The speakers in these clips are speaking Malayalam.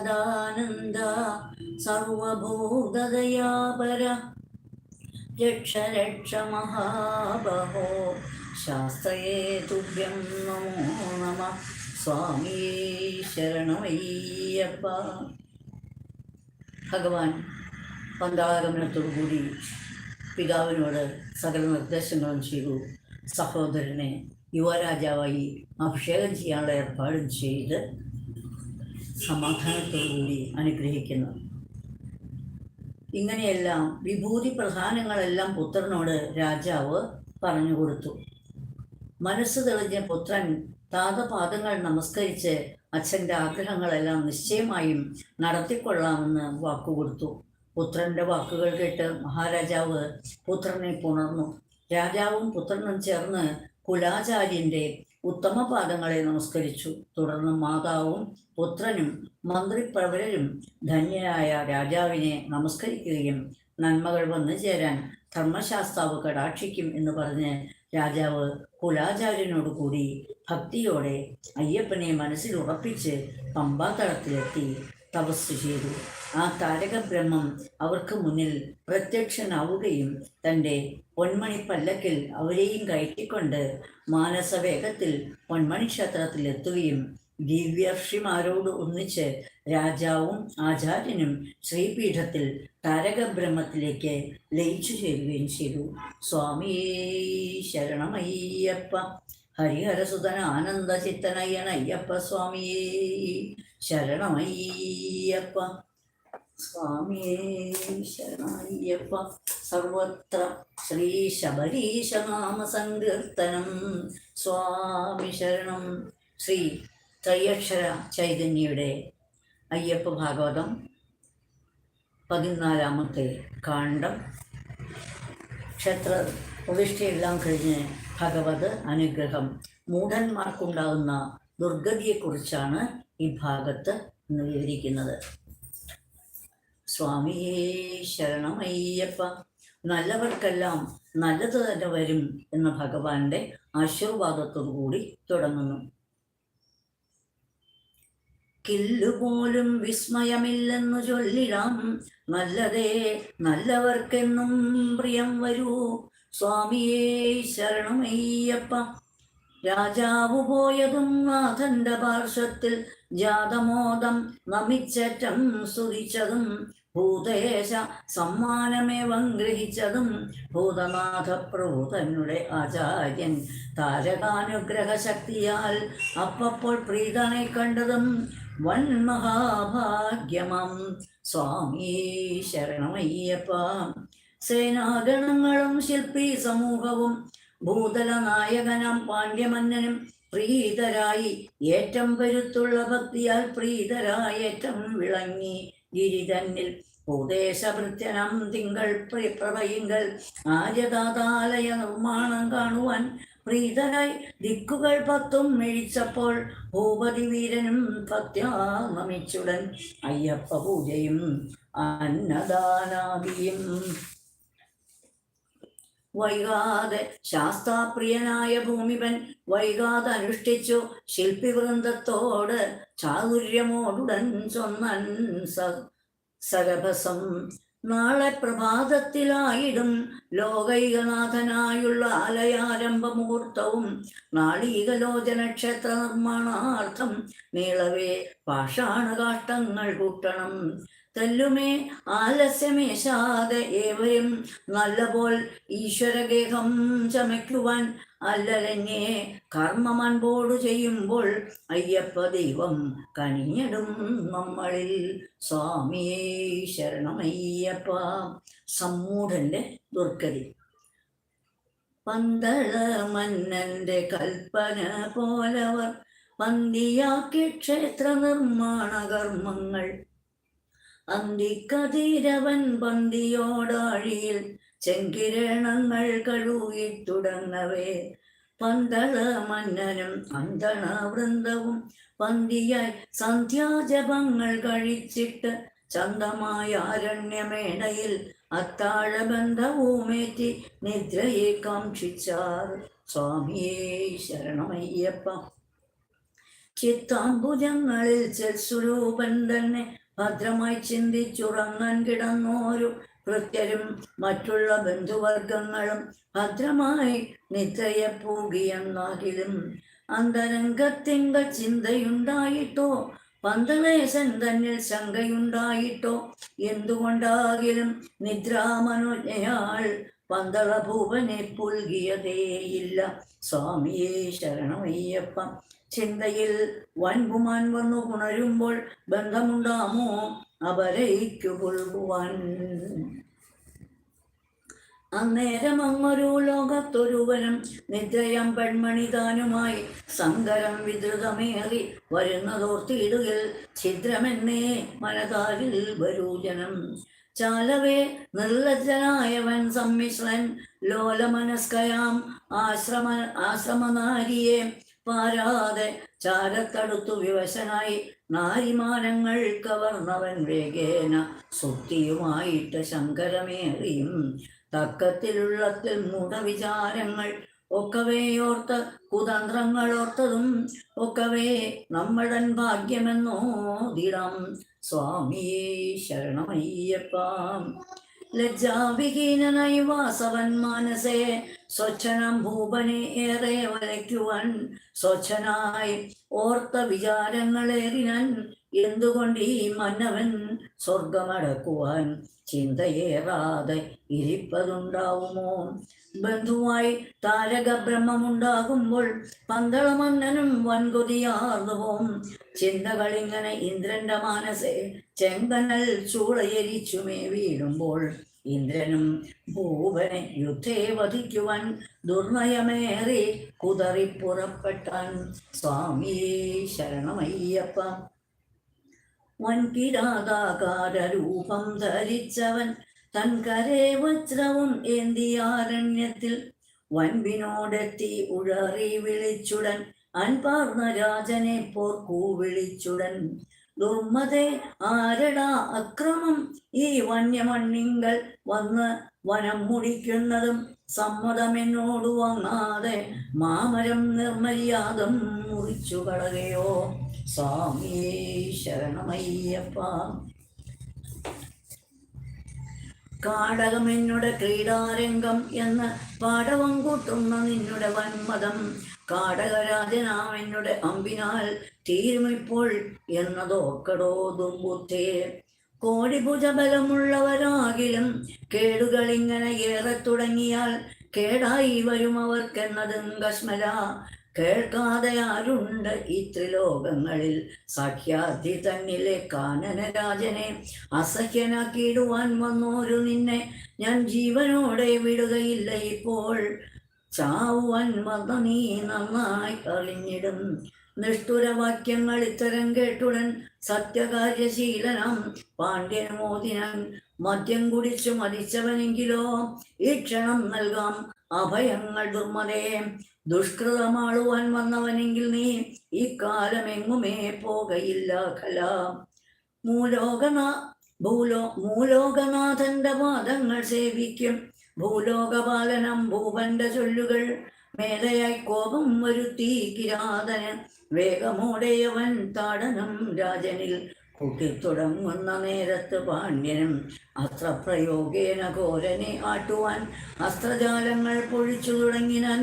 സദാനന്ദ സർവഭൂതദയാപര. രക്ഷ രക്ഷ മഹാബഹോ ശാസ്ത്രയേ തുഭ്യം നമോ നമ. സ്വാമി ശരണമയ്യപ്പ. ഭഗവാൻ പന്താഗമനത്തോടുകൂടി പിതാവിനോട് സകല നിർദ്ദേശങ്ങളും ചെയ്തു. സഹോദരനെ യുവരാജാവായി അഭിഷേകം ചെയ്യാനുള്ള ഏർപ്പാടും ചെയ്ത് സമാധാനത്തോടുകൂടി അനുഗ്രഹിക്കുന്നു. ഇങ്ങനെയെല്ലാം വിഭൂതി പ്രധാനങ്ങളെല്ലാം പുത്രനോട് രാജാവ് പറഞ്ഞു കൊടുത്തു. മനസ്സ് തെളിഞ്ഞ പുത്രൻ താതപാദങ്ങൾ നമസ്കരിച്ച് അച്ഛന്റെ ആഗ്രഹങ്ങളെല്ലാം നിശ്ചയമായും നടത്തിക്കൊള്ളാമെന്ന് വാക്കുകൊടുത്തു പുത്രന്റെ വാക്കുകൾ കേട്ട് മഹാരാജാവ് പുത്രനെ പുണർന്നു. രാജാവും പുത്രനും ചേർന്ന് കുലാചാര്യന്റെ ഉത്തമപാദങ്ങളെ നമസ്കരിച്ചു. തുടർന്ന് മാതാവും പുത്രനും മന്ത്രിപ്രവരരും ധന്യനായ രാജാവിനെ നമസ്കരിക്കുകയും നന്മകൾ വന്നു ചേരാൻ ധർമ്മശാസ്താവ് കടാക്ഷിക്കും എന്ന് പറഞ്ഞ് രാജാവ് കുലാചാര്യനോട് കൂടി ഭക്തിയോടെ അയ്യപ്പനെ മനസ്സിൽ ഉറപ്പിച്ച് പമ്പാതളത്തിലെത്തി. തപസ് ചെയ്തു. ആ താരകബ്രഹ്മം അവർക്ക് മുന്നിൽ പ്രത്യക്ഷനാവുകയും തന്റെ പൊന്മണി പല്ലക്കിൽ അവരെയും കയറ്റിക്കൊണ്ട് മാനസവേഗത്തിൽ പൊന്മണി ക്ഷേത്രത്തിൽ എത്തുകയും ദിവ്യർഷിമാരോട് ഒന്നിച്ച് രാജാവും ആചാര്യനും ശ്രീപീഠത്തിൽ താരകബ്രഹ്മത്തിലേക്ക് ലയിച്ചു ചേരുകയും ചെയ്തു. സ്വാമിയേ ശരണമയ്യപ്പ. ഹരിഹരസുതന ആനന്ദചിത്തനയ്യനയ്യപ്പ സ്വാമിയേ. ശരണമയ്യപ്പ സ്വാമിയേ ശരണമയ്യപ്പ. സർവത്ര ശ്രീ ശബരീശനാമ സങ്കീർത്തനം സ്വാമി ശരണം. ശ്രീ ത്രയക്ഷര ചൈതന്യയുടെ അയ്യപ്പ ഭാഗവതം പതിനാലാമത്തെ കാണ്ഡം. ക്ഷേത്ര പ്രതിഷ്ഠയെല്ലാം കഴിഞ്ഞ് ഭഗവത് അനുഗ്രഹം. മൂഢന്മാർക്കുണ്ടാകുന്ന ദുർഗതിയെക്കുറിച്ചാണ് ഈ ഭാഗത്ത് ഇന്ന് വിവരിക്കുന്നത്. സ്വാമിയേ ശരണമയ്യപ്പ നല്ലവർക്കെല്ലാം നല്ലത് തന്നെ വരും എന്ന ഭഗവാന്റെ ആശീർവാദത്തോടു കൂടി തുടങ്ങുന്നു. കില്ലുപോലും വിസ്മയമില്ലെന്നു ചൊല്ലിടാം. നല്ലതേ നല്ലവർക്കെന്നും പ്രിയം വരൂ. സ്വാമിയേ ശരണമയ്യപ്പ രാജാവ് പോയതും നാഥന്റെ പാർശ്വത്തിൽ ജാതമോദം നമിച്ചറ്റം സ്തുതിച്ചതും ഭൂതേശ സമ്മാനമേവം ഗ്രഹിച്ചതും ഭൂതനാഥ പ്രഭു തന്നെ ആചാര്യൻ താരകാനുഗ്രഹ ശക്തിയാൽ അപ്പപ്പോൾ പ്രീതനെ കണ്ടതും വൻ മഹാഭാഗ്യമം. സ്വാമി ശരണമയ്യപ്പ. സേനാഗണങ്ങളും ശില്പി സമൂഹവും ഭൂതല നായകനാം പാണ്ഡ്യമന്നനും പ്രീതരായി ഏറ്റം കരുത്തുള്ള ഭക്തിയാൽ പ്രീതരായ ഏറ്റം വിളങ്ങി ഗിരിതന്നിൽ ഉപദേശഭൃത്യനം തിങ്കൾ പ്രഭയിങ്കൾ ആര്യദാതാലയ നിർമ്മാണം കാണുവാൻ പ്രീതരായി. ദിക്കുകൾ പത്തും മെഴിച്ചപ്പോൾ ഭൂപതി വീരനും ഭക്ത്യാ അയ്യപ്പ പൂജയും അന്നദാനാദിയും വൈകാതെ ശാസ്താപ്രിയനായ ഭൂമിപൻ വൈകാതെ അനുഷ്ഠിച്ചു ശില്പിവൃന്ദത്തോട് ചാതുര്യമോടുടൻ ചൊന്നൻ സ സരഭസം. നാളെ പ്രഭാതത്തിലായിടും ലോകൈകനാഥനായുള്ള ആലയാരംഭമുഹൂർത്തവും നാളീകലോചന ക്ഷേത്ര നിർമ്മാണാർത്ഥം നീളവേ പാഷാണകാഷ്ടങ്ങൾ കൂട്ടണം. തെല്ലുമേ ആലസ്യമേശാതെ ഏവരും നല്ലപോൽ ഈശ്വരഗേഹം ചമയ്ക്കുവാൻ അല്ലലഞ്ഞേ. കർമ്മമൻപോടു ചെയ്യുമ്പോൾ അയ്യപ്പ ദൈവം കനിഞ്ഞിടും നമ്മളിൽ. സ്വാമിയേ ശരണമയ്യപ്പ. സമ്മൂഢന്റെ ദുർഗതി. പന്തള മന്നന്റെ കൽപ്പന പോലവർ പന്തിയാക്കി ക്ഷേത്ര നിർമ്മാണ കർമ്മങ്ങൾ അന്തിക്കതിരവൻ പന്തിയോടാഴിയിൽ ചെങ്കിരണങ്ങൾ കഴുകി തുടങ്ങവേ പന്തള മന്നനും അന്തണ വൃന്ദവും പന്തിയായി സന്ധ്യാജപങ്ങൾ കഴിച്ചിട്ട് ചന്തമായ അരണ്യമേടയിൽ അത്താഴബന്ധവുമേറ്റി നിദ്രയെ കാക്ഷിച്ചാർ. സ്വാമിയേ ശരണമയ്യപ്പ. ചിത്താംബുജങ്ങളിൽ ചെസ്വരൂപൻ തന്നെ ഭദ്രമായി ചിന്തിച്ചുറങ്ങാൻ കിടന്നോരു കൃത്യരും മറ്റുള്ള ബന്ധുവർഗങ്ങളും ഭദ്രമായി നിദ്രയെ പൂകിയെന്നാകിലും അന്തരംഗത്തിങ്ക ചിന്തയുണ്ടായിട്ടോ? പന്തളേശൻ തന്നിൽ ശങ്കയുണ്ടായിട്ടോ? എന്തുകൊണ്ടാകിലും നിദ്രാമനുജ്ഞയാൾ പന്തള ഭൂപനെ പുൽകിയതേയില്ല? സ്വാമിയെ ശരണമയ്യപ്പ ചിന്തയിൽ വൻകുമാൻ വന്നു ഉണരുമ്പോൾ ബന്ധമുണ്ടാമോ? അപരയിക്കുകൊള്ളുവാൻ അന്നേരം അങ്ങൊരു ലോകത്തൊരുവനും നിദ്രയം പെൺമണി താനുമായി സങ്കരം വിദ്രുതമേറി വരുന്നതോർത്തിയിടുകിൽ ഛിദ്രമെന്നേ മനതാരിൽ വരൂജനം ചാലവേ നിർലജ്ജനായവൻ സമ്മിശ്രൻ ലോലമനസ്കയാം ആശ്രമ ആശ്രമനാരിയെ പാരാതെ ചാരത്തടുത്തു വിവശനായി നാരിമാനങ്ങൾ കവർന്നവൻ വേഗേന സുക്തിയുമായിട്ട് ശങ്കരമേറിയും. തക്കത്തിലുള്ളത്തിൽ മുടവിചാരങ്ങൾ ഒക്കവേയോർത്ത് കുതന്ത്രങ്ങൾ ഓർത്തതും ഒക്കവേ നമ്മടൻ ഭാഗ്യമെന്നോ ദിടം. സ്വാമിയേ ശരണമയ്യപ്പാം. ലജ്ജാവിഹീനനായി വാസവൻ മാനസേ സ്വച്ഛനം ഭൂപനെ ഏറെ വരയ്ക്കുവൻ സ്വച്ഛനായി ഓർത്ത വിചാരങ്ങളേറിനൻ എന്തുകൊണ്ട് ഈ മന്നവൻ സ്വർഗമടക്കുവാൻ ചിന്തയേറാതെ ഇരിപ്പതുണ്ടാവുമോ? ബന്ധുവായി താരക ബ്രഹ്മമുണ്ടാകുമ്പോൾ പന്തളമന്നനും വൻകൊതിയാർന്നു പോം ചിന്തകളിങ്ങനെ ഇന്ദ്രന്റെ മാനസെ ചെങ്കനൽ ചൂളയരിച്ചുമേ വീഴുമ്പോൾ ഇന്ദ്രനും ഭൂപനെ യുദ്ധേ വധിക്കുവാൻ ദുർനയമേറി കുതറി പുറപ്പെട്ടാൻ സ്വാമിയേ ശരണമയ്യപ്പ. വൻകിരാതാകാര രൂപം ധരിച്ചവൻ തൻ കരേ വജ്രവും ഏന്തിയാരണ്യത്തിൽ വൻപിനോടെത്തി ഉഴറി വിളിച്ചുടൻ അൻപാർന്ന രാജനെ പോർക്കൂ വിളിച്ചുടൻ ദുർമതേ ആരടാ അക്രമം? ഈ വന്യമണ്ണിങ്കൽ വന്ന് വനം മുടിക്കുന്നതും സമ്മതമെന്നോട് വന്നാതെ മാമരം നിർമര്യാദം മുറിച്ചു കളകയോ? സ്വാമിയേ ശരണമയ്യപ്പ. കാടകമെന്നുടെ ക്രീഡാരംഗം എന്ന് പാടവം കൂട്ടുന്ന നിന്നുടെ വന്മതം കാടകരാജനാമെന്നുടെ അമ്പിനാൽ തീരുമിപ്പോൾ എന്നതോക്കടോ ഭുജബലമുള്ളവരാകിലും കോടിഭുജബലമുള്ളവരാകിലും കേടുകളിങ്ങനെ ഏറെ തുടങ്ങിയാൽ കേടായി വരും അവർക്കെന്നതും കശ്മല. കേൾക്കാതെ ആരുണ്ട് ഈ ത്രിലോകങ്ങളിൽ? സാഖ്യാർത്ഥി തന്നിലെ കാനനരാജനെ അസഹ്യനാക്കിയിടുവാൻ വന്നോരു നിന്നെ ഞാൻ ജീവനോടെ വിടുകയില്ല ഇപ്പോൾ. ചാവുവാൻ വന്ന നീ നന്നായി അറിഞ്ഞിടും. നിഷ്ഠുരവാക്യങ്ങൾ ഇത്തരം കേട്ടുടൻ സത്യകാര്യശീലനം. പാണ്ഡ്യനമോദിനാൻ മദ്യം കുടിച്ചു മരിച്ചവനെങ്കിലോ ഈ ക്ഷണം നൽകാം. അഭയങ്ങൾ ദുർമതേ ദുഷ്കൃതമാളുവാൻ വന്നവനെങ്കിൽ നീ ഈ കാലമെങ്ങുമേ പോകയില്ല കല. മൂലോകനാ ഭൂലോ മൂലോകനാഥന്റെ പാദങ്ങൾ സേവിക്കും. ഭൂലോകപാലനം ഭൂപന്റെ ചൊല്ലുകൾ മേലയായി കോപം വരുത്തി കിരാതന്. വേഗമോടെയവൻ താടനം രാജനിൽ കൂട്ടിത്തുടങ്ങുന്ന നേരത്ത് പാണ്ഡ്യനും അസ്ത്രപ്രയോഗേന ഘോരനെ ആട്ടുവാൻ അസ്ത്രജാലങ്ങൾ പൊഴിച്ചു തുടങ്ങിനാൻ.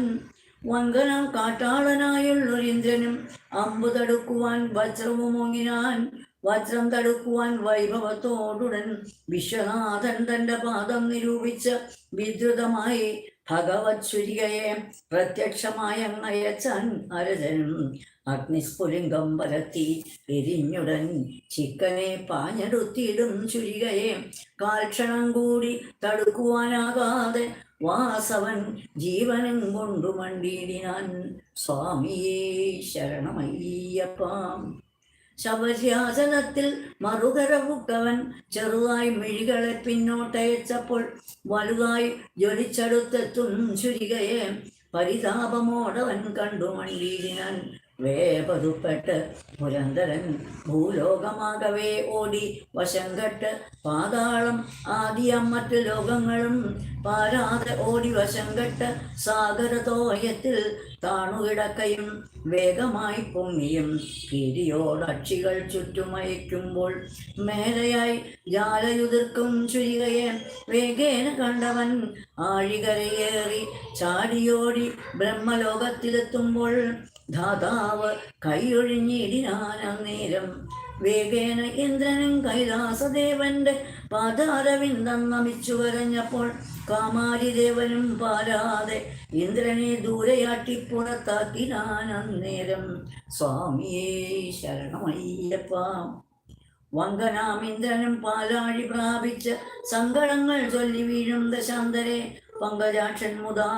വങ്കനം കാട്ടാളനായുള്ളൊരിന്ദ്രനും അമ്പു തടുക്കുവാൻ വജ്രവും ഒങ്ങിനാൻ വജ്രം തടുക്കുവാൻ വൈഭവത്തോടുടൻ വിശ്വനാഥൻ തന്റെ പാദം നിരൂപിച്ച് വിദ്രുതമായി ഭഗവത് ചുരികയെ പ്രത്യക്ഷമായ അയച്ചൻ അരജനും അഗ്നിസ്ഫുലിംഗം പരത്തി എരിഞ്ഞുടൻ ചിക്കനെ പാഞ്ഞെടുത്തിടും ചുരികയെ. കാൽക്ഷണം കൂടി തടുക്കുവാനാകാതെ വാസവൻ ജീവനും കൊണ്ടു മണ്ടിയിടിനാൻ സ്വാമിയേ ശരണമയ്യപ്പാം. ശബര്യാചലത്തിൽ മറുകരവുക്കവൻ ചെറുതായി മിഴികളെ പിന്നോട്ടയച്ചപ്പോൾ വലുതായി ജ്വലിച്ചടുത്തെത്തും ചുരികയെ. പരിതാപമോടവൻ കണ്ടു മണ്ടിയിടിനാൻ വേപതുപ്പെട്ട് പുരന്തരൻ ഭൂലോകമാകവേ ഓടി വശം കെട്ട് പാതാളം ആദിയം മറ്റ് ലോകങ്ങളും പാരാതെ ഓടി വശം കെട്ട് സാഗരതോയത്തിൽ താണുകിടക്കയും വേഗമായി പൊങ്ങിയും കിരിയോടക്ഷികൾ ചുറ്റുമയക്കുമ്പോൾ മേലയായി ജാലയുതിർക്കും ചുരികയെ വേഗേന കണ്ടവൻ ആഴികരയേറി ചാടിയോടി ബ്രഹ്മലോകത്തിലെത്തുമ്പോൾ ധാതാവ് കൈയൊഴിഞ്ഞിടിനാൻ അന്നേരം വേഗേന ഇന്ദ്രനും കൈലാസദേവന്റെ പാതാരവിന്ദം നമിച്ചു കരഞ്ഞപ്പോൾ കാമാരിദേവനും പാരാതെ ഇന്ദ്രനെ ദൂരയാട്ടി പുറത്താക്കിനാൻ അന്നേരം സ്വാമിയേ ശരണമയ്യപ്പ. വങ്കനാം ഇന്ദ്രനും പാലാഴി പ്രാപിച്ച് സങ്കടങ്ങൾ ചൊല്ലി വീഴും ദശാന്തരെ. പങ്കജാക്ഷൻ മുതാ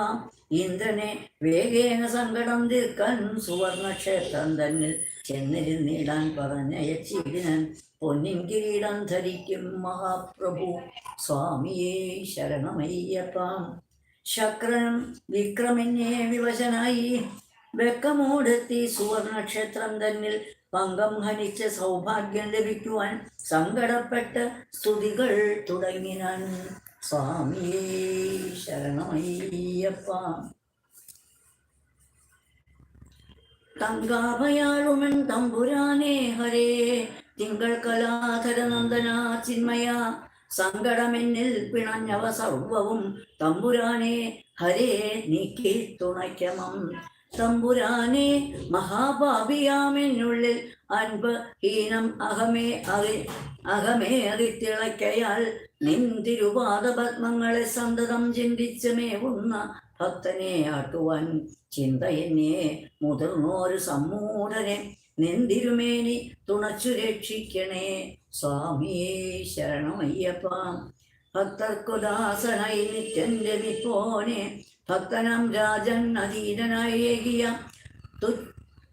ഇന്ദ്രനെ വേഗേന സങ്കടം തീർക്കാൻ സുവർണക്ഷേത്രം തന്നിൽ ചെന്നിരുന്നിടാൻ പറഞ്ഞയച്ചിടിനൻ പൊന്നിൻ കിരീടം ധരിക്കും മഹാപ്രഭു. സ്വാമിയെ ശരണമയ്യപ്പാം. ശക്രനും വിക്രമിനെ വിവശനായി വെക്കമോടെത്തി സുവർണക്ഷേത്രം തന്നിൽ പങ്കം ഹനിച്ച് സൗഭാഗ്യം ലഭിക്കുവാൻ സങ്കടപ്പെട്ട് സ്തുതികൾ തുടങ്ങിനാൻ സ്വാമിയേ ശരണമയ്യപ്പ. തങ്കാഭയാളുമൻ തമ്പുരാനേ ഹരേ. തിങ്കൾ കലാധര നന്ദന ചിന്മയ. സങ്കടമെന്നിൽ പിണഞ്ഞവ സർവവും തമ്പുരാനെ ഹരേ നീക്കി തുണയ്ക്കമം. തമ്പുരാനെ മഹാഭാവിയാമെന്നുള്ളിൽ അൻപ് ഹീനം അഹമേ അറി അഹമേ അതിത്തിളക്കയാൽ നിൻ തിരുപാദ പത്മങ്ങളെ സന്തതം ചിന്തിച്ച് മേവുന്ന ഭക്തനെ ആട്ടുവാൻ ചിന്ത മുതിർന്നോരു സമ്മൂഢനെ നിന്തിരുമേനി തുണച്ചു രക്ഷിക്കണേ. സ്വാമിയേ ശരണമയ്യപ്പ ഭക്തർക്കുദാസനായി നിത്യന്റെ വിപ്പോനെ ഭക്തനാം രാജൻ അധീനനായി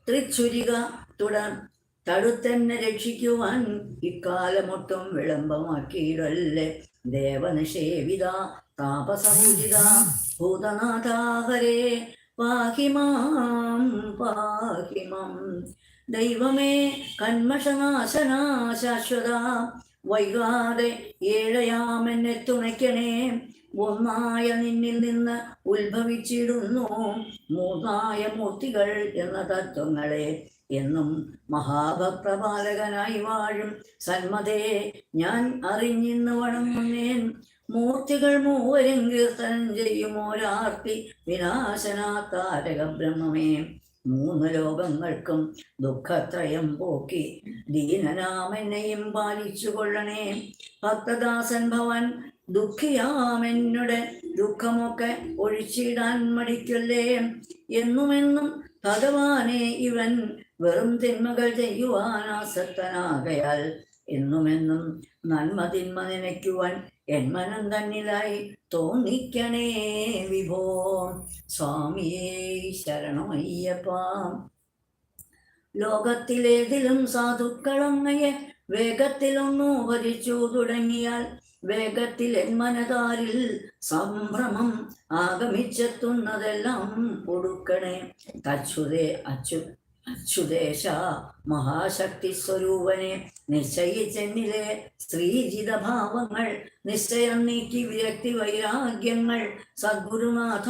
തൃച്ചുരിക തുടർ തടുത്തെന്നെ രക്ഷിക്കുവാൻ ഇക്കാലമൊട്ടും വിളംബമാക്കിയിടല്ലേ. ദേവനിഷേവിത താപസപൂജിത ഭൂതനാഥാഹരേ പാഹിമാം പാഹിമം. ദൈവമേ കന്മഷനാശന ശാശ്വത വൈകാതെ ഏഴയാമെന്നെ തുണയ്ക്കണേ. ഒന്നായ നിന്നിൽ നിന്ന് ഉത്ഭവിച്ചിടുന്നു മൂന്നായ മൂർത്തികൾ എന്ന തത്വങ്ങളെ. എന്നും മഹാഭക്തപാലകനായി വാഴും സന്മതേ ഞാൻ അറിഞ്ഞിന്ന് വണങ്ങുന്നേൻ. മൂർത്തികൾ മൂവരും കീർത്തനം ചെയ്യുമോരാർത്തി വിനാശനാത്താരക ബ്രഹ്മമേ മൂന്ന് ലോകങ്ങൾക്കും ദുഃഖത്രയം പോക്കി ദീനനാമെന്നെയും പാലിച്ചു കൊള്ളണേ. ഭക്തദാസൻ ഭവൻ ദുഃഖിയാമെന്നുടെ ദുഃഖമൊക്കെ ഒഴിച്ചിടാൻ മടിക്കല്ലേ? എന്നുമെന്നും ഭഗവാനെ ഇവൻ വെറും തിന്മകൾ ചെയ്യുവാൻ ആസക്തനാകയാൽ എന്നുമെന്നും നന്മ തിന്മ നനയ്ക്കുവാൻ എന്മനം തന്നിലായി തോന്നിക്കണേ വിഭോ. സ്വാമിയേ ശരണമയ്യപ്പ. ലോകത്തിലേതിലും സാധുക്കളങ്ങയെ വേഗത്തിലൊന്നു ഭരിച്ചു തുടങ്ങിയാൽ വേഗത്തിൽ എന്മനതാരിൽ സംഭ്രമം ആഗമിച്ചെത്തുന്നതെല്ലാം കൊടുക്കണേ. തച്ചുതേ അച്ചു അച്യുദേശ മഹാശക്തി സ്വരൂപനെ നിശ്ചയിച്ചെന്നിലെ സ്ത്രീജിത ഭാവങ്ങൾ നിശ്ചയം നീക്കി വിരക്തി വൈരാഗ്യങ്ങൾ സദ്ഗുരുനാഥ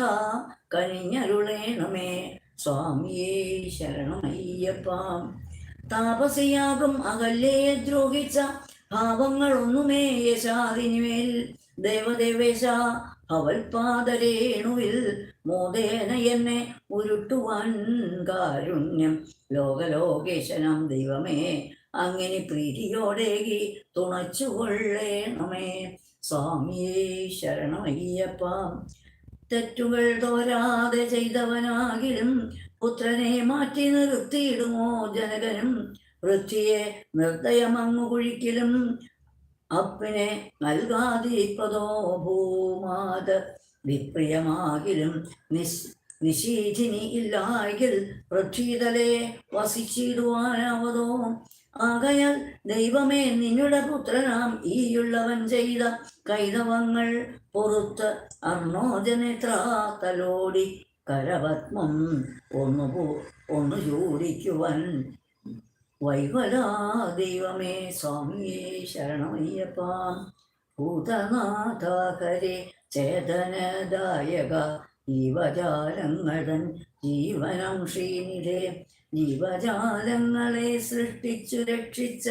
കനിഞ്ഞരുളേണമേ. സ്വാമിയേ ശരണമയ്യപ്പ. താപസിയാകും അകല്യയെ ദ്രോഹിച്ച ഭാവങ്ങളൊന്നുമേ യശാദിനുമേൽ. ദേവദേവേശ ഭവൽപാദരേണുവിൽ മോദേന എന്നെ ഉരുട്ടുവാൻ കാരുണ്യം. ലോകലോകേശനം ദൈവമേ അങ്ങനെ പ്രീതിയോടേകി തുണച്ചുകൊള്ളേണമേ സ്വാമിയേ ശരണമയ്യപ്പ തെറ്റുകൾ തോരാതെ ചെയ്തവനാകിലും പുത്രനെ മാറ്റി നിർത്തിയിടുമോ ജനകനും? വൃത്തിയെ നിർദ്ദയമങ്ങു കുഴിക്കലും അപ്പിനെ നൽകാതിരിപ്പതോ ഭൂമാത. വിപ്രിയമാകിലും നിസ് നിശീധിനി ഇല്ലായെങ്കിൽ പൃഥ്വീതലെ വസിച്ചിടുവാനാവതോ. ആകയാൽ ദൈവമേ നിന്നുടെ പുത്രനാം ഈയുള്ളവൻ ചെയ്ത കൈതവങ്ങൾ പൊറുത്ത് അർണോജനേത്ര തലോടി കരപത്മം ഒന്നു ഒന്നു ചോദിക്കുവാൻ വൈവലാ ദൈവമേ സ്വാമിയേ ശരണമയ്യപ്പ. ഭൂതനാഥ ചേതനദായക ജീവജാലങ്ങളൻ ജീവനം ശ്രീനിധേ ജീവജാലങ്ങളെ സൃഷ്ടിച്ചു രക്ഷിച്ച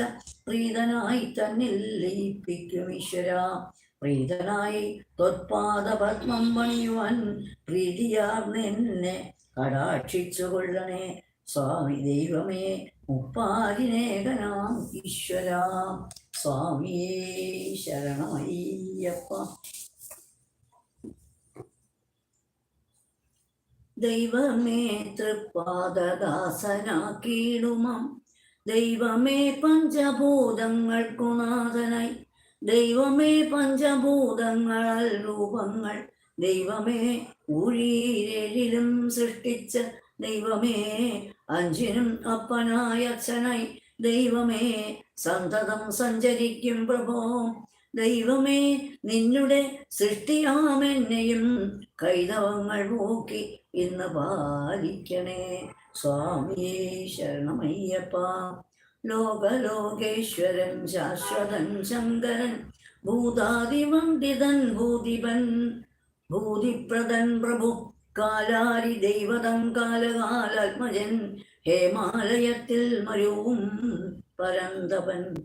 പ്രീതനായി തന്നിൽ ലയിപ്പിക്കും ഈശ്വര. പ്രീതനായി തൊത്പാദ പത്മം പണിയുവാൻ പ്രീതിയാർന്നെന്നെ കടാക്ഷിച്ചു കൊള്ളണേ സ്വാമി ദൈവമേ മുപ്പാഹിനേകനാം ഈശ്വര. സ്വാമിയേ ശരണമയ്യപ്പ. ദൈവമേ തൃപ്പാദദാസനാക്കിയിടുമം. ദൈവമേ പഞ്ചഭൂതങ്ങൾക്കു നാഥനായി ദൈവമേ പഞ്ചഭൂതങ്ങളൽ രൂപങ്ങൾ. ദൈവമേ ഊഴീരലിലും സൃഷ്ടിച്ച ദൈവമേ അഞ്ചിനും അപ്പനായ അച്ഛനായി. ദൈവമേ സന്തതം സഞ്ചരിക്കും പ്രഭോ. ദൈവമേ നിന്നുടെ സൃഷ്ടിയാമെന്നെയും കൈതവങ്ങൾ നോക്കി ഇന്ന് പാലിക്കണേ. സ്വാമിയേ ശരണമയ്യപ്പ. ലോകലോകേശ്വരൻ ശാശ്വതൻ ശങ്കരൻ ഭൂതാതിവന്ദിതൻ ഭൂതിപൻ ഭൂതിപ്രദൻ പ്രഭു. കാലാരി ദൈവതം കാലകാലാത്മജൻ ഹേമാലയത്തിൽ മരുവും പരന്തവൻ.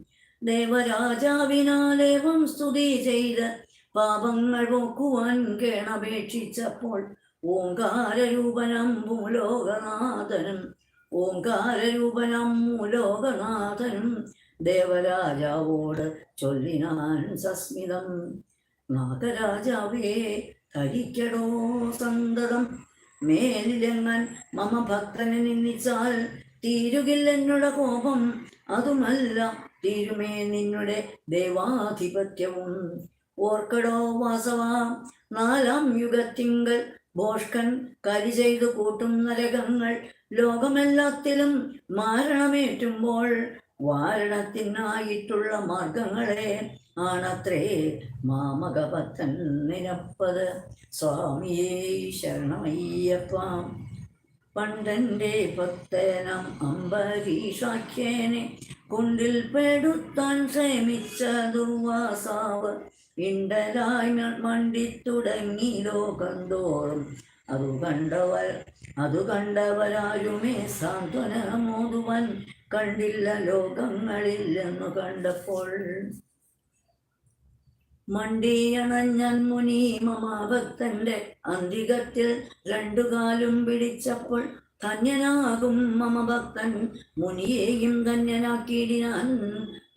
ദേവരാജാവിനാലേവം സ്തുതി ചെയ്ത് പാപങ്ങൾ പോക്കുവാൻ കേണപേക്ഷിച്ചപ്പോൾ ഓങ്കാരരൂപനം മൂലോകനാഥനും ഓങ്കാരരൂപനം മൂലോകനാഥനും ദേവരാജാവോട് ചൊല്ലിനാൻ സസ്മിതം. നാഗരാജാവേ ധരിക്കടോ സന്തതം? മേലിലെങ്ങാൻ മമ ഭക്തനെ നിന്ദിച്ചാൽ എന്നുള്ള കോപം അതുമല്ല തീരുമേ നിന്നുടെ ദേവാധിപത്യവും. ഓർക്കടോ വാസവ നാലാം യുഗത്തിങ്കൽ ഭോഷ്കൻ കരി ചെയ്തു കൂട്ടും നരകങ്ങൾ. ലോകമെല്ലാത്തിലും മാരണമേറ്റുമ്പോൾ വാരണത്തിനായിട്ടുള്ള മാർഗങ്ങളെ ആണത്രേ മാമകപത്തൻ നിനപ്പത് സ്വാമിയേ ശരണമയ്യപ്പാം. പണ്ടന്റെ ഭക്തനം അംബരീഷാഖ്യേനെ കുണ്ടിൽ പെടുത്താൻ ശ്രമിച്ച ദുർവാസാവ് ഇണ്ടരായി മണ്ടിത്തുടങ്ങി ലോകം തോറും. അതു കണ്ടവർ അതു കണ്ടവരാരുമേ സാന്ത്വനമോതുവൻ കണ്ടില്ല ലോകങ്ങളില്ലെന്നു കണ്ടപ്പോൾ. മണ്ടിയണഞ്ഞൻ മുനി മമാഭക്തന്റെ അന്തികത്തിൽ രണ്ടു കാലും പിടിച്ചപ്പോൾ ധന്യനാകും മമ ഭക്തൻ മുനിയെയും ധന്യനാക്കിയിടിനാൻ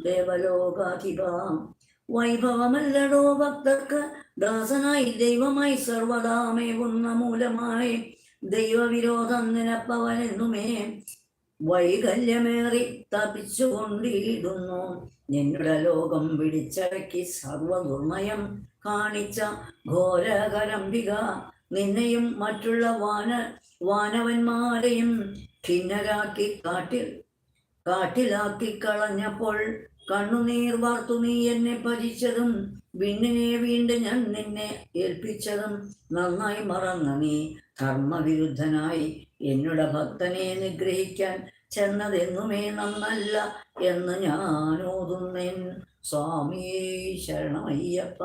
ദേവലോകാധിപ. വൈഭവമല്ലടോ ഭക്തർക്ക് ദാസനായി ദൈവമായി സർവദാമേകുന്ന മൂലമായി ദൈവവിരോധം നിനപ്പവനെന്നുമേ വൈകല്യമേറി തപിച്ചുകൊണ്ടിരുന്നു. നിന്നുടെ ലോകം പിടിച്ചടക്കി സർവദുർമയം കാണിച്ച ഘോരകരംബിക നിന്നെയും മറ്റുള്ള വാന വാനവന്മാരെയും ഖിന്നരാക്കി കാട്ടിൽ കാട്ടിലാക്കി കളഞ്ഞപ്പോൾ കണ്ണുനീർ വാർത്തു നീ എന്നെ ഭജിച്ചതും വിണ്ണിനെ വീണ്ടും ഞാൻ നിന്നെ ഏൽപ്പിച്ചതും നന്നായി മറന്ന നീ. ധർമ്മവിരുദ്ധനായി. എന്നുടെ ഭക്തനെ നിഗ്രഹിക്കാൻ ചെന്നതെന്നുമേ നന്നല്ല എന്ന് ഞാൻ ഓതുന്നേൻ സ്വാമിയേ ശരണമയ്യപ്പ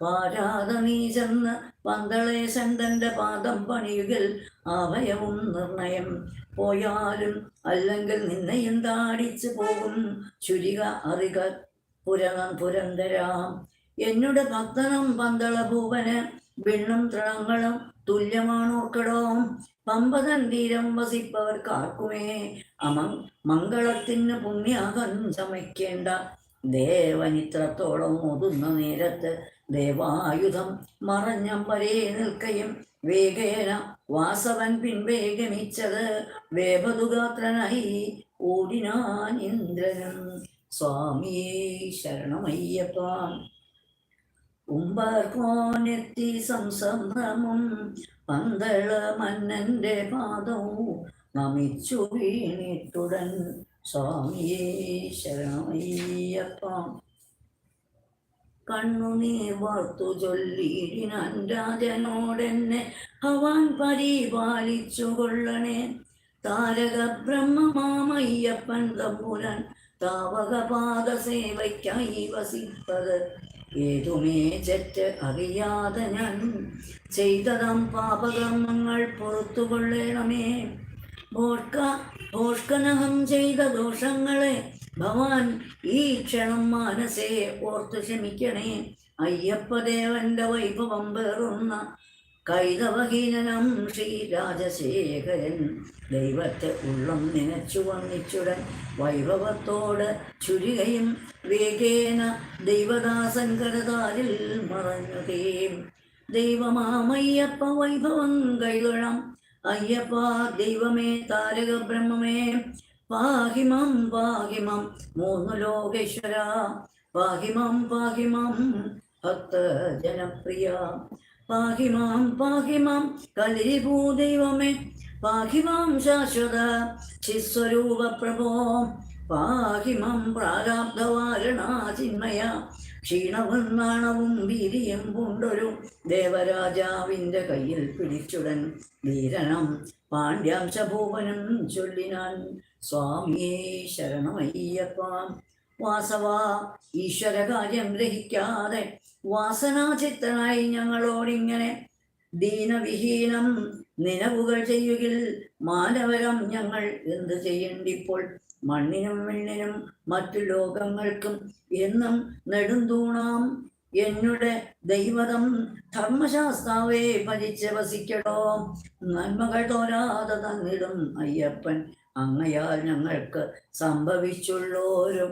പാരാത നീ ചെന്ന് പന്തളേശൻ തന്റെ പാദം പണിയുകൽ അഭയവും നിർണയം. പോയാലും അല്ലെങ്കിൽ നിന്നെയും താടിച്ചു പോകും? ചുരിക അറിക പുരണം പുരന്തരാം. എന്നുടെ ഭക്തനം പന്തള ഭൂപന് വിണ്ണും തൃണങ്ങളും തുല്യമാണോർക്കടോ? പമ്പതൻ തീരം വസിപ്പവർക്കാർക്കുമേ. അമ മംഗളത്തിന് പുണ്യാകം ചമയ്ക്കേണ്ട ദേവനിത്രത്തോളം ഒതുന്ന നേരത്ത് ദേവായുധം മറഞ്ഞമ്പരേ നിൽക്കയും വേഗേന വാസവൻ പിൻവേഗമിച്ചത് വേപതുഗാത്രനായി ഓടിനാൻ ഇന്ദ്രനും. സ്വാമിയേ ശരണമയ്യപ്പ. ഉമ്പർക്കോനെത്തി സംസംഭ്രമം പന്തള മന്നന്റെ പാദവും നമിച്ചു വീണിട്ടുടൻ സ്വാമിയേ ശരണമയ്യപ്പ. കണ്ണുനീർ വാർത്തു ചൊല്ലിയിടിനാൻ രാജനോടെന്നെ ഹവാൻ പരിപാലിച്ചു കൊള്ളണേ. താരക ബ്രഹ്മമാമയ്യപ്പൻ തമ്പുരാൻ താവകപാദ സേവയ്ക്കായി വസിപ്പത് ഏതുമേ ചെറ്റ് അറിയാതെ ഞാൻ ചെയ്തതാം പാപകർമ്മങ്ങൾ പുറത്തു ഭോഷ്കനഹം ചെയ്ത ദോഷങ്ങളെ ഭവാൻ ഈ ക്ഷണം മാനസേ ഓർത്തു ക്ഷമിക്കണേ. അയ്യപ്പദേവന്റെ വൈഭവം പേറുന്ന കൈതവഹീനനം ശ്രീരാജശേഖരൻ ദൈവത്തെ ഉള്ളം നനച്ചു വന്നിച്ചുടൻ വൈഭവത്തോട് ചുരുകയും വേഗേന ദൈവദാസങ്കരതാരിൽ മറഞ്ഞുകയും ദൈവമാമയ്യപ്പ വൈഭവം കൈതൊഴം. അയ്യപ്പ ദൈവമേ താരക ബ്രഹ്മമേ പാഹിമം പാഹിമം മൂന്നു ലോകേശ്വര. പാഹിമം പാഹിമം ഭക്ത ജനപ്രിയ പാഹിമാം പാഹിമാം കലിഭൂദൈവമേ പാഹിമാം ശാശ്വത ശിസ്വരൂപ പ്രഭോ. പാഹിമം പ്രാരാബ്ധവാരണാചിന്മയ ക്ഷീണവും നാണവും വീര്യം പൂണ്ടൊരു ദേവരാജാവിന്റെ കയ്യിൽ പിടിച്ചുടൻ വീരണം പാണ്ഡ്യാംശഭൂപനം ചൊല്ലിനാൻ. സ്വാമിയേ ശരണമയ്യപ്പ. വാസവ. ഈശ്വരകാര്യം ഗ്രഹിക്കാതെ വാസനാചിത്തനായി ഞങ്ങളോടിങ്ങനെ ദീനവിഹീനം നിലവുകൾ ചെയ്യുകിൽ മാനവരം ഞങ്ങൾ എന്ത് ചെയ്യണ്ടിപ്പോൾ? മണ്ണിനും വെണ്ണിനും മറ്റു ലോകങ്ങൾക്കും എന്നും നെടുന്തൂണാം. എന്നുടെ ദൈവതം ധർമ്മശാസ്താവേ ഭജിച്ച് വസിക്കടോ നന്മകൾ തോരാതെ തന്നിടും അയ്യപ്പൻ അങ്ങയാൽ ഞങ്ങൾക്ക് സംഭവിച്ചുള്ളോരും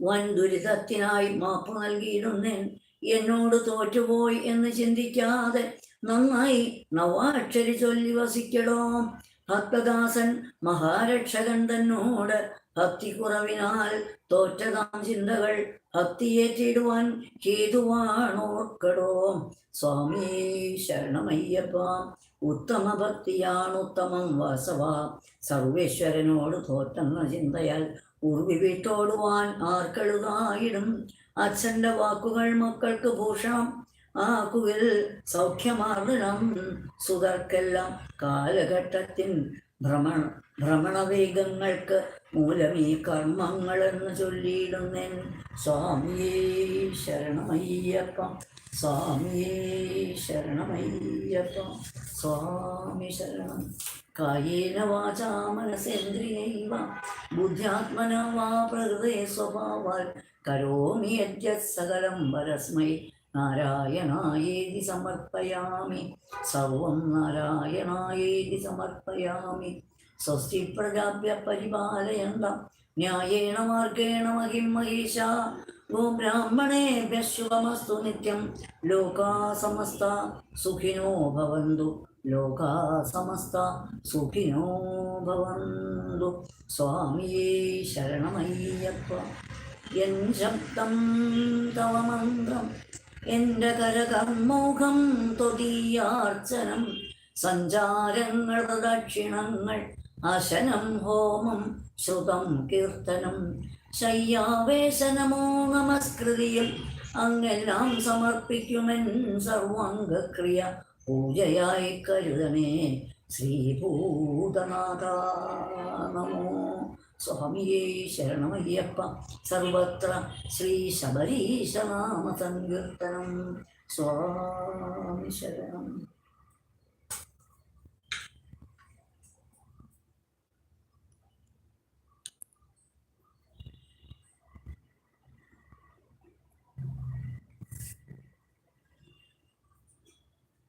വൻ ദുരിതത്തിനായി മാപ്പ് നൽകിയിരുന്നേൻ. എന്നോട് തോറ്റുപോയി എന്ന് ചിന്തിക്കാതെ നന്നായി നവാക്ഷരി ചൊല്ലി വസിക്കടോ ഭക്തദാസൻ മഹാരക്ഷകൻ തന്നോട് ഭക്തി കുറവിനാൽ തോറ്റതാം ചിന്തകൾ ഭക്തിയേറ്റിടുവാൻ ഹേതുവാണോർക്കടോ സ്വാമി ശരണമയ്യപ്പ ഉത്തമ ഭക്തിയാണ് ഉത്തമം വാസവ. സർവേശ്വരനോട് തോറ്റെന്ന ചിന്തയാൽ ഉറുവി വിട്ടോടുവാൻ ആർക്കെഴുതായിടും അച്ഛന്റെ വാക്കുകൾ മക്കൾക്ക് ഭൂഷണം ആക്കുകിൽ സൗഖ്യമാർദ്ദനം. സുതർക്കെല്ലാം കാലഘട്ടത്തിൻ ഭ്രമണ ഭ്രമണവേഗങ്ങൾക്ക് മൂലമേ കർമ്മങ്ങളെന്ന് ചൊല്ലിയിടുന്നേൻ. സ്വാമിയേ ശരണമയ്യപ്പ സ്വാമിയേ ശരണമയ്യപ്പ സ്വാമി ശരണം. കായേന വാചാ ബുദ്ധ്യാത്മന വാ പ്രകൃതേ സ്വഭാവാൽ. കരോമി യദ്യത് സകലം വരസ്മൈ നാരായണായേതി സമർപ്പയാമി. സർവം നാരായണായേതി സമർപ്പയാമി. സ്വസ്തി പ്രജാഭ്യ പരിപാലയണ്ട ന്യായേണ മാർഗേണ മഹിം മഹീഷ ഗോ ബ്രാഹ്മണേ ശുഭമസ്തു നിത്യം. ലോകാസമസ്ത സുഖിനോ ഭവന്തു. ലോകാസമസ്ത സുഖിനോ ഭവന്തു. സ്വാമിയേ ശരണമയ്യപ്പ. എൻ ശബ്ദം തവ മന്ത്രം. എന്റെ കരകർമ്മോഖം അശനം ഹോമം ശ്രുതം കീർത്തനം. ശയ്യാവേശനമോ നമസ്കൃതിയും അങ്ങെല്ലാം സമർപ്പിക്കുമെൻ സർവാംഗക്രിയ. പൂജയായി കരുതണേ ശ്രീഭൂതനാഥ നമോ സ്വാമിയേ ശരണമയ്യപ്പ സർവത്ര ശ്രീ ശബരീശനാമ സങ്കീർത്തനം സ്വാമി ശരണം.